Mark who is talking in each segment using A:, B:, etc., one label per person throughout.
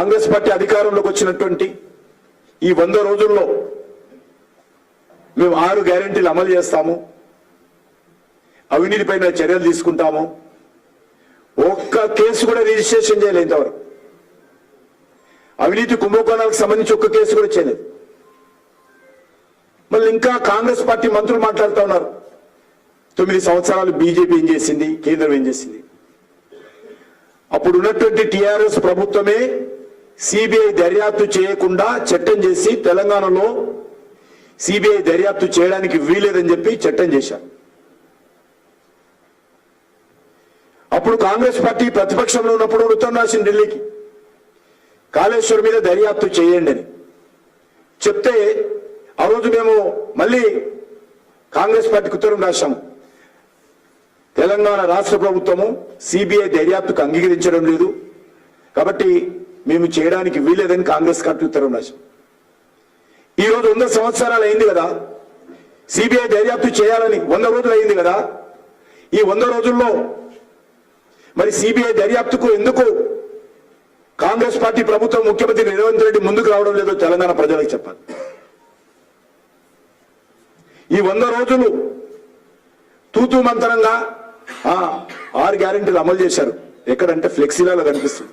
A: Congress party అధికారంలోకి వచ్చినటువంటి ఈ వంద రోజుల్లో మేము ఆరు గ్యారెంటీలు అమలు చేస్తాము. అవినీతిపైన చర్యలు తీసుకుంటాము. ఒక్క కేసు కూడా రిజిస్ట్రేషన్ చేయలేదు ఇంతవరకు. అవినీతి కుంభకోణాలకు సంబంధించి ఒక్క కేసు కూడా చేయలేదు. మళ్ళీ ఇంకా కాంగ్రెస్ పార్టీ మంత్రులు మాట్లాడుతూ ఉన్నారు. తొమ్మిది సంవత్సరాలు బీజేపీ ఏం చేసింది? కేంద్రం ఏం చేసింది? అప్పుడు ఉన్నటువంటి టిఆర్ఎస్ ప్రభుత్వమే సిబిఐ దర్యాప్తు చేయకుండా చట్టం చేసి తెలంగాణలో సిబిఐ దర్యాప్తు చేయడానికి వీలేదని చెప్పి చట్టం చేశారు. అప్పుడు కాంగ్రెస్ పార్టీ ప్రతిపక్షంలో ఉన్నప్పుడు ఉత్తరం రాసింది ఢిల్లీకి. కాళేశ్వరం మీద దర్యాప్తు చేయండి అని. చెప్తే ఆ రోజు మేము మళ్ళీ కాంగ్రెస్ పార్టీకి ఉత్తరం రాశాము. తెలంగాణ రాష్ట్ర ప్రభుత్వము సిబిఐ దర్యాప్తుకు అంగీకరించడం లేదు. కాబట్టి మేము చేయడానికి వీలేదని కాంగ్రెస్ పార్టీ ఉత్తరం రాశాం ఈరోజు వంద సంవత్సరాలు అయింది కదా సిబిఐ దర్యాప్తు చేయాలని వంద రోజులు అయింది కదా ఈ వంద రోజుల్లో మరి సిబిఐ దర్యాప్తుకు ఎందుకు కాంగ్రెస్ పార్టీ ప్రభుత్వం ముఖ్యమంత్రి రేవంత్ రెడ్డి ముందుకు రావడం లేదో తెలంగాణ ప్రజలకు చెప్పాలి. ఈ వంద రోజులు తూతూ మంతరంగా ఆ, ఆరు గ్యారెంటీలు అమలు చేశారు. ఎక్కడంటే ఫ్లెక్సీలలో కనిపిస్తుంది.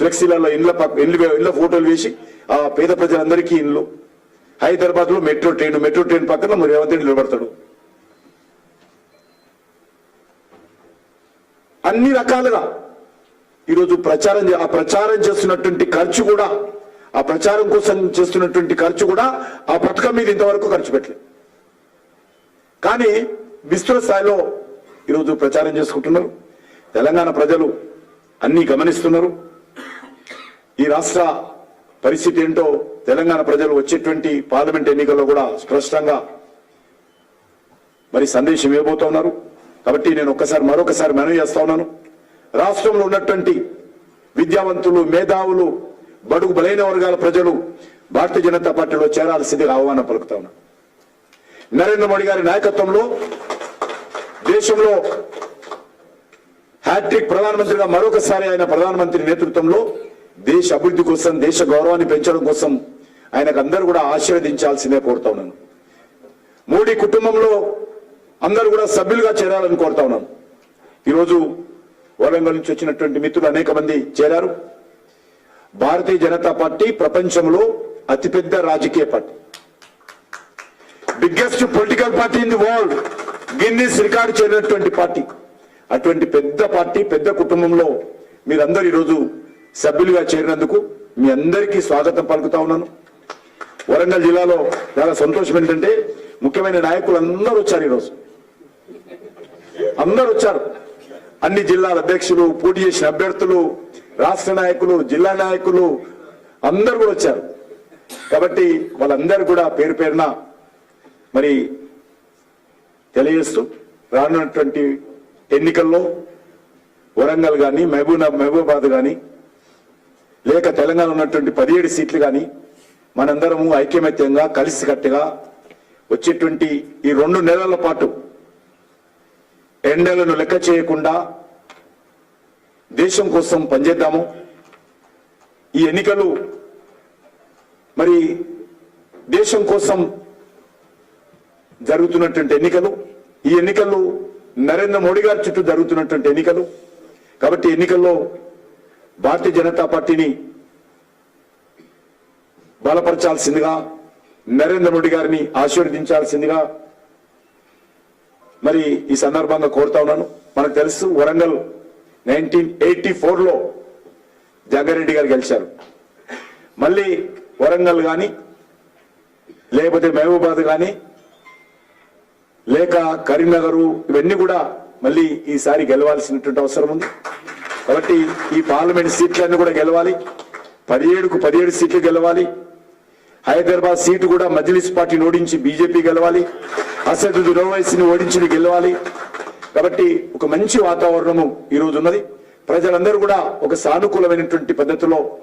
A: ఫ్లెక్సీలలో ఇండ్ల పక్క ఇండ్లు ఇండ్ల ఫోటోలు వేసి ఆ పేద ప్రజలందరికీ ఇండ్లు. హైదరాబాద్లో మెట్రో ట్రైన్ మెట్రో ట్రైన్ పక్కన మరి రేవంత్ రెడ్డి నిలబడతాడు. అన్ని రకాలుగా ఈరోజు ప్రచారం ఆ ప్రచారం చేస్తున్నటువంటి ఖర్చు కూడా ఆ ప్రచారం కోసం చేస్తున్నటువంటి ఖర్చు కూడా ఆ పథకం మీద ఇంతవరకు ఖర్చు పెట్టలేదు కానీ విస్తృత స్థాయిలో ఈరోజు ప్రచారం చేసుకుంటున్నారు. తెలంగాణ ప్రజలు అన్ని గమనిస్తున్నారు. ఈ రాష్ట్ర పరిస్థితి ఏంటో తెలంగాణ ప్రజలు వచ్చేటువంటి పార్లమెంట్ ఎన్నికల్లో కూడా స్పష్టంగా మరి సందేశం ఇవ్వబోతున్నారు కాబట్టి నేను ఒక్కసారి మరొకసారి మనవి చేస్తా ఉన్నాను. రాష్ట్రంలో ఉన్నటువంటి విద్యావంతులు మేధావులు బడుగు బలైన వర్గాల ప్రజలు భారతీయ జనతా పార్టీలో చేరాల్సిందిగా ఆహ్వానం పలుకుతా ఉన్నాను నరేంద్ర మోడీ గారి నాయకత్వంలో దేశంలో హ్యాట్రిక్ ప్రధానమంత్రిగా మరొకసారి ఆయన ప్రధానమంత్రి నేతృత్వంలో దేశ అభివృద్ధి కోసం దేశ గౌరవాన్ని పెంచడం కోసం ఆయనకు అందరూ కూడా ఆశీర్వదించాల్సిందే కోరుతా ఉన్నాను మోడీ కుటుంబంలో అందరూ కూడా సభ్యులుగా చేరాలని కోరుతా ఉన్నాను ఈరోజు వరంగల్ నుంచి వచ్చినటువంటి మిత్రులు అనేక మంది చేరారు. భారతీయ జనతా పార్టీ ప్రపంచంలో అతిపెద్ద రాజకీయ party. Biggest political party in the world Guinness record చేరినటువంటి పార్టీ. అటువంటి పెద్ద పార్టీ పెద్ద కుటుంబంలో మీరందరూ ఈరోజు సభ్యులుగా చేరినందుకు మీ అందరికీ స్వాగతం పలుకుతా ఉన్నాను. వరంగల్ జిల్లాలో చాలా సంతోషం ఏంటంటే ముఖ్యమైన నాయకులు అందరూ వచ్చారు ఈరోజు. అందరూ వచ్చారు. అన్ని జిల్లాల అధ్యక్షులు పోటీ చేసిన అభ్యర్థులు రాష్ట్ర నాయకులు జిల్లా నాయకులు అందరు కూడా వచ్చారు. కాబట్టి వాళ్ళందరూ కూడా పేరు పేరున మరి తెలియజేస్తూ రానున్నటువంటి ఎన్నికల్లో వరంగల్ కానీ మహబూబ్ మహబూబాబాద్ కానీ లేక తెలంగాణ ఉన్నటువంటి పదిహేడు సీట్లు కానీ మనందరము ఐక్యమత్యంగా కలిసికట్టుగా వచ్చేటువంటి ఈ రెండు నెలల పాటు ఎండలను లెక్క చేయకుండా దేశం కోసం పనిచేద్దాము. ఈ ఎన్నికలు మరి దేశం కోసం జరుగుతున్నటువంటి ఎన్నికలు ఈ ఎన్నికలు నరేంద్ర మోడీ గారి చుట్టూ జరుగుతున్నటువంటి ఎన్నికలు. కాబట్టి ఎన్నికల్లో భారతీయ జనతా పార్టీని బలపరచాల్సిందిగా నరేంద్ర మోడీ గారిని ఆశీర్వదించాల్సిందిగా మరి ఈ సందర్భంగా కోరుతా ఉన్నాను. మనకు తెలుసు వరంగల్ నైన్టీన్ ఎయిటీ లో జగ్గారెడ్డి గారు గెలిచారు. మళ్ళీ వరంగల్ కానీ లేకపోతే మహబూబాద్ కానీ లేక కరీంనగర్ ఇవన్నీ కూడా మళ్ళీ ఈసారి గెలవాల్సినటువంటి అవసరం ఉంది. కాబట్టి ఈ పార్లమెంట్ సీట్లన్నీ కూడా గెలవాలి. పదిహేడుకు పదిహేడు సీట్లు గెలవాలి. హైదరాబాద్ సీటు కూడా మజ్లిస్ పార్టీని ఓడించి బీజేపీ గెలవాలి. అసదుద్దు రోవైసీని ఓడించి గెలవాలి. కాబట్టి ఒక మంచి వాతావరణము ఈ రోజు ఉన్నది. ప్రజలందరూ కూడా ఒక సానుకూలమైనటువంటి పద్ధతిలో